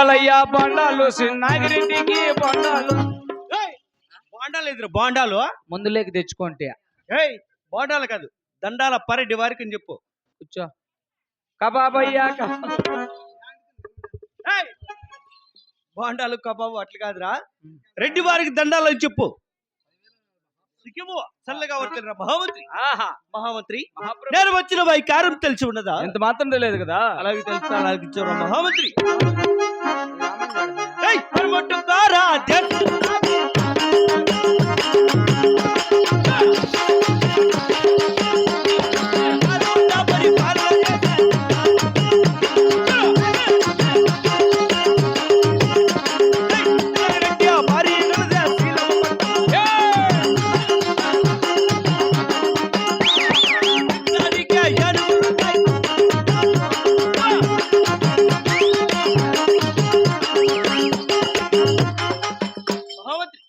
బొండాలయ్యా బొండాలు. నాగిరెడ్డికి బొండాలు. బోండాలు ఎదురు బోండాలు? ముందులేకి తెచ్చుకుంటే. ఏయ్ బోండాలు కాదు దండాల పరెడ్డి వారికి అని చెప్పు. కూర్చో. కబాబయ్యా బోండాలు కబాబు అట్లా కాదురా. రెడ్డి వారికి దండాలు అని చెప్పు. చల్లగా వచ్చిన మహామంత్రి. ఆహా. మహామంత్రి. నేను వచ్చిన వారి కారం తెలిసి ఉన్నదా? ఎంత మాత్రం తెలియదు కదా. అలాగే తెలుసు అలాగే మహామంత్రి. ఏయ్,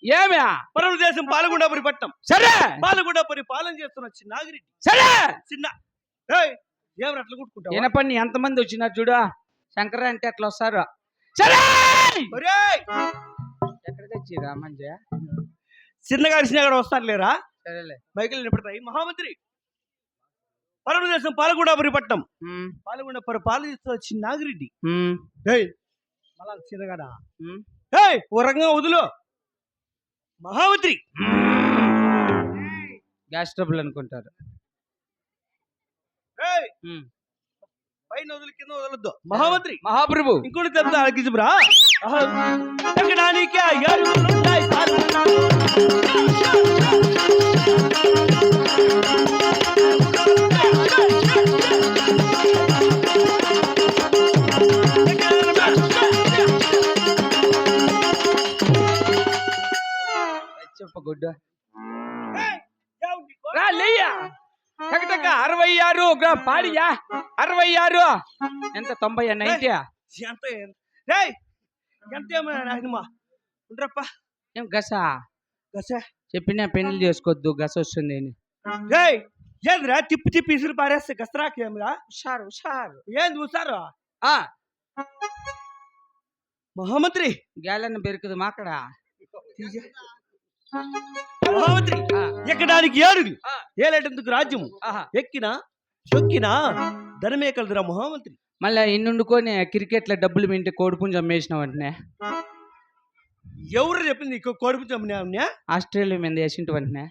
ఏమ్యా పరమదేశం పాలగుండాపురి పట్టం సరే! పాలగుండాపురి పాలన చేస్తున్న చిన్నాగిరెడ్డి సరే! చిన్న ఏయ్, ఏమని అట్లా కుట్టుకుంటావు? ఈయనపని ఎంతమంది వచ్చినారు చూడు? శంకర అంటే అట్లా వస్తారు? సరే! ఎక్కడ తెచ్చి రామంజ చిన్నగా అరిసినా కూడా వస్తారు లేరా? సరేలే. బైకులు నిలబడతాయి మహామంత్రి! పరమదేశం పాలగుండాపురి పట్టం పాలగుండాపురి పాలన ఉమ్, ఏయ్! మళ్ళా చిన్నగాడా? ఓ రంగం వదులు. మహామంత్రి గ్యాస్ ట్రబుల్ అనుకుంటారు. పైన వదులు కింద వదలొద్దు. మహామంత్రి మహాప్రభు. ఇంకోటి ఎక్కడానికి ఎరువులున్నాయి గుడ్డ. లేయ్యా. అరవై ఆరు పాడియా. అరవై ఆరు ఎంత? తొంభై నైన్టీ ఎంత? ఎంత ఏమన్నా ఉండరప్ప ఏం గస? గసే? చెప్పినా పెళ్ళి చేసుకోవద్దు. గస వస్తుంది ఏంద్రా? తిప్పి తిప్పి ఇసురు పారేస్తే గసరాకేమిరా హుషారు హుషారు. ఏంది చూసారు ఆ. మహామంత్రి. గ్యాలన్న పెరుకుదు మాకడ? మహామంత్రి ఆ, ఎక్కడానికి ఏడుగు? ఆ, ఏలేటందుకు రాజ్యము. ఎక్కినా చొక్కినా ధనమే కలదురా మహామంత్రి. మళ్ళా ఇన్నుండుకొని క్రికెట్లో డబ్బులు మింటే కోడిపుంజు అమ్మేసిన వెంటనే ఎవరు చెప్పింది నీకు కొడుకు చంపినా ఆస్ట్రేలియా మీద వేసింటి వెంటనే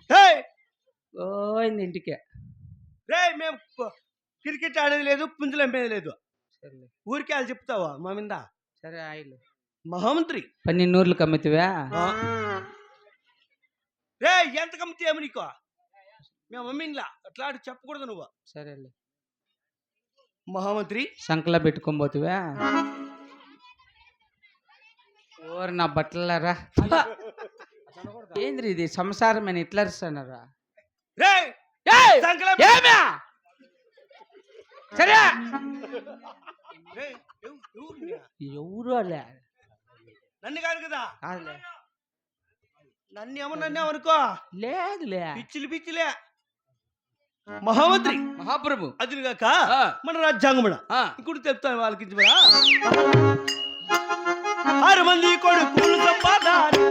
పోయింది ఇంటికే. రే మేము క్రికెట్ ఆడేది లేదు పుంజులు అమ్మేది లేదు. ఊరికే వాళ్ళు చెప్తావా మా మీద? సరే ఆయిల్. మహామంత్రి. పన్నెండు కమ్మితివా? ఆ. రే ఎంత కమ్మితే ఏమి నీకు? మేము మమ్మీలా అట్లా చెప్పకూడదు నువ్వు. సరేలే. మహామంత్రి. సంకలా పెట్టుకొని పోతివా? ఓరు నా బట్టలరా. ఏంద్రి ఇది? సంసారం అని ఇట్లా అరుస్తున్నారా? సరే. ఎవరు అలే నన్ను కాదు కదా. నన్ను ఏమన్నా అనుకో లేదులే. పిచ్చిలు పిచ్చిలే. మహామంత్రి మహాప్రభు. అదిగాక ఆ, మన ఆ, ఇంకోటి చెప్తాను వాళ్ళకి ఆరు మంది కొడుకులు సంపాదాలు.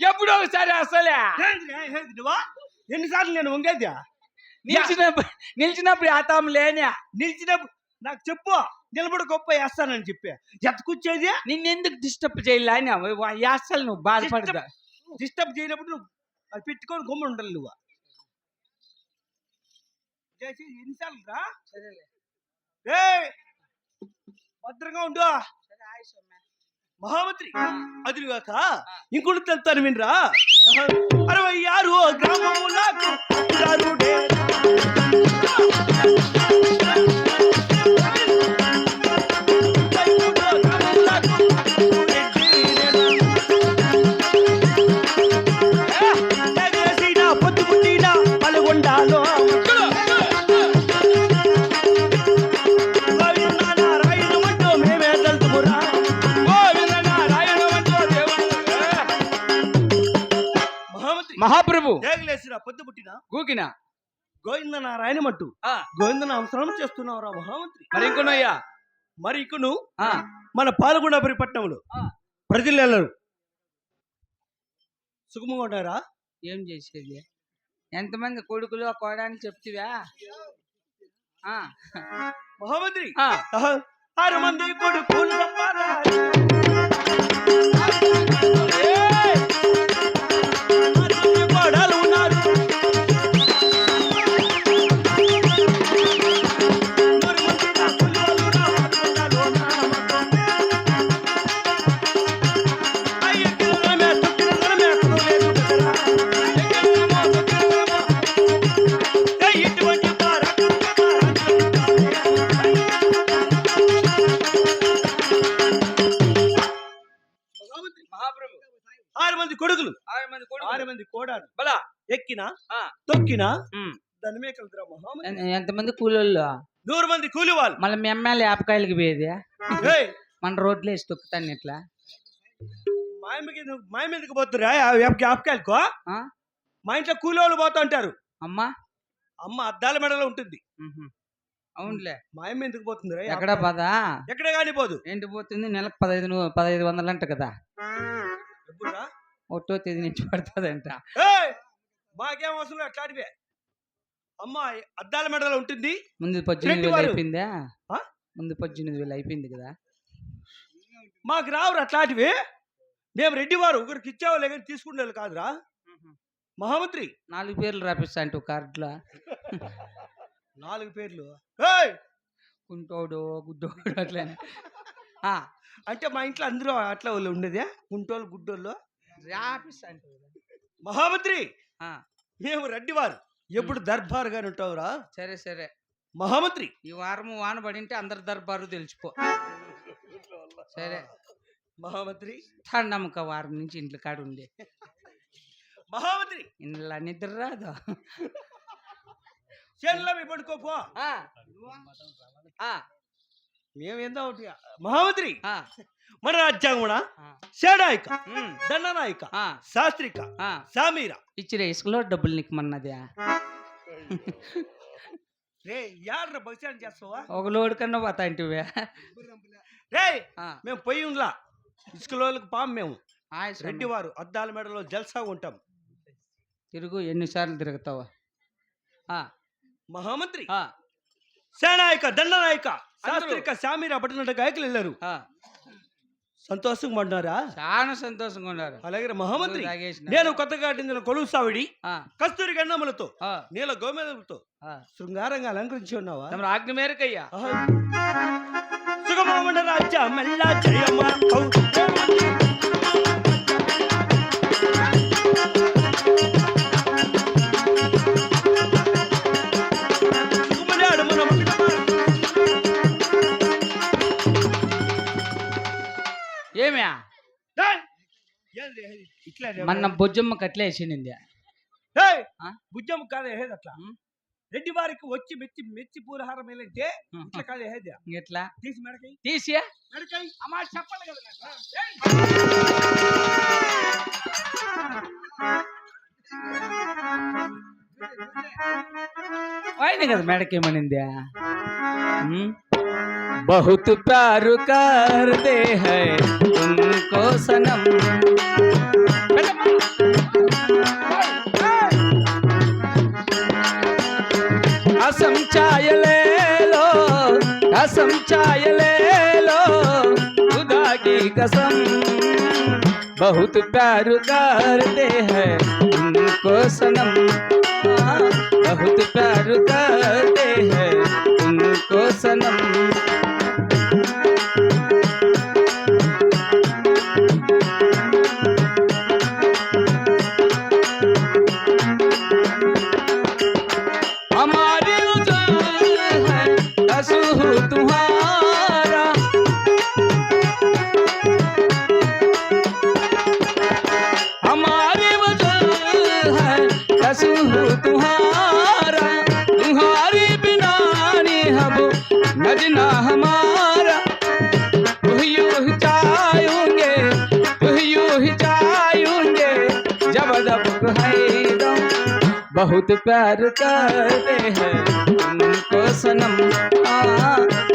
ఎప్పుడో ఒకసారి అసలే? ఎన్నిసార్లు నేను వంగేది నిలిచినప్పుడు నిలిచినప్పుడు ఆతాం లేనే. నిలిచినప్పుడు నాకు చెప్పు నిలబడి గొప్ప వేస్తానని చెప్పి. ఎత్తుకొచ్చేది? నిన్నెందుకు డిస్టర్బ్ చేయాలి అని అసలు నువ్వు బాధపడదా డిస్టర్బ్ చేయనప్పుడు నువ్వు అది పెట్టుకొని గమ్మున ఉండాలి నువ్వు. చేసి ఎన్నిసార్లు రా? భద్రంగా ఉండు. మహామంత్రి అదిగాక ఇంకోటి తెలుతాను వినరా అరవై ఆరు గ్రామములకు దారుడే. దేగలేసిన పొద్దు పుట్టిన? గూకిన? గోవింద నారాయణమంటూ ఆ, గోవింద అవసరం చేస్తున్నావురా మహామంత్రి. మరి ఇంకొనయ్యా మరి ఇకను? మన పాల్గొండపురి పట్టణంలో. ఆ. ప్రజలెల్లరు సుఖమంగా ఉన్నారా ఏం చేసేది? ఎంతమంది కొడుకులు కోడని చెప్తివా? మహామంత్రి. ఆ, ఆహా, ఆరు మంది కొడుకులు కొడుకులు. ఆరు మంది కొడుకులు. ఆరు మంది కోడాలు బలా. ఎక్కిన ఆ, తొక్కిన కలుగురా మహామంత్రి ఎన్- ఎంతమంది కూలోళ్ళు? నూరు మంది కూలి వాళ్ళు మళ్ళీ మీ ఎమ్మెల్యే ఆపకాయలకి పోయేది? ఏయ్, మన రోడ్లు వేసి తొక్కుతాను ఇట్లా. మాయమ్మ ఎందుకు పోతురా ఆపకాయలకో ఆ? మా ఇంట్లో కూలి వాళ్ళు పోతా ఉంటారు అమ్మా. అమ్మ అద్దాల మెడలో ఉంటుంది. అవునులే. మాయమ్మ ఎందుకు పోతుందిరా ఎక్కడ పదా? ఎక్కడ కానీ పోదు. ఏంటి పోతుంది? నెలకు పదహైదు ను- పదహైదు వందలు అంట కదా ఎప్పుడురా? ఒకటో తేదీ నుంచి పడుతుందంట. మాకేం అవసరం అట్లాంటివే. అమ్మ అద్దాల మెడలో ఉంటుంది. ముందు పద్దెనిమిది వేలు. అయిపోయిందా? ఆ? ముందు పద్దెనిమిది వేలు అయిపోయింది కదా. మాకు రావురు అట్లాంటివి. మేము రెడ్డి వారు ఒకరికి ఇచ్చావు కానీ తీసుకునే కాదురా. మహామంత్రి. నాలుగు పేర్లు రాపిస్తా అంటే కార్డులో. నాలుగు పేర్లు. ఏయ్, కుంటోడు గుడ్డోడు అట్లా అంటే మా ఇంట్లో అందరూ అట్లా వాళ్ళు ఉండేదే. గుంటోళ్ళు గుడ్డోళ్ళు. రాపిస్తా అంటే మహామంత్రి! ఆ, మేము రెడ్డివారు. ఎప్పుడు దర్బారుగానే ఉంటావురా? సరే సరే. మహామంత్రి! ఈ వారము వాన పడింటే అందరి దర్బారు తెలిసిపో సరే. మహామంత్రి! థండమ్మక వారం నుంచి ఇంట్లో కాడు ఉంది మహామంత్రి! ఇంట్లో నిద్ర రాదు. చేనులో మీ పడుకోపో ఆ, ఆ, మేము ఏందో ఒకటి మహామంత్రి ఆ, మన సేడాయిక ఉమ్, దండనాయిక శాస్త్రిక. సామీర. ఇచ్చిరే ఇసుకలో డబ్బులు నీకు మన్నది. రే యాడ్ర భక్ష్యాన్ని చేస్తావా? ఒక లోడు కన్నా పోతా అంటివే. రే మేము పొయ్యి ఉండ్లా ఇసుకలోకి పాము మేము. ఆయ్ సొమ్ము. రెడ్డివారు అద్దాల మెడలో జల్సా ఉంటాం. తిరుగు ఎన్నిసార్లు తిరుగుతావా? మహామంత్రి సేనాయక దండనాయక శాస్త్రిక సామీర పట్టినట్టు గాయకులు వెళ్ళారు. ఆ. సంతోషంగా పడినారా చాలా సంతోషంగా ఉన్నారు. అలాగే మహామంత్రి. నేను కొత్తగా కట్టించిన కొలువు సావిడి కస్తూరి గన్నములతో నీల గోమేదములతో. శృంగారంగా అలంకరించి ఉన్నావా? తమరు ఆజ్ఞ మేరకయ్యా. ఆహా. సుగమోమన రాజ్య మెల్ల జయమ? ఏమ్యా మన బొజ్జమ్మ కట్లే వేసింది? బుజ్జమ్మ కాదు ఏది అట్లా? రెడ్డి వారికి వచ్చి మెచ్చి మెచ్చి పూలహారం ఏంటంటే ఇట్లా కాదు ఏది? ఎట్లా తీసి మెడకై. తీసియా? మెడకై. అమ్మా చెప్పాలి కదా. ఆయన కదా మేడకేమనింది? बहुत प्यार करते हैं तुमको सनम। कसम चाय ले लो कसम चाय ले लो खुदा की कसम। बहुत प्यार करते हैं तुमको सनम। हाँ, बहुत प्यार करते बहुत प्यार करते हैं। उनको सनम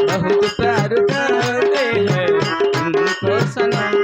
बहुत प्यार करते हैं। उनको सनम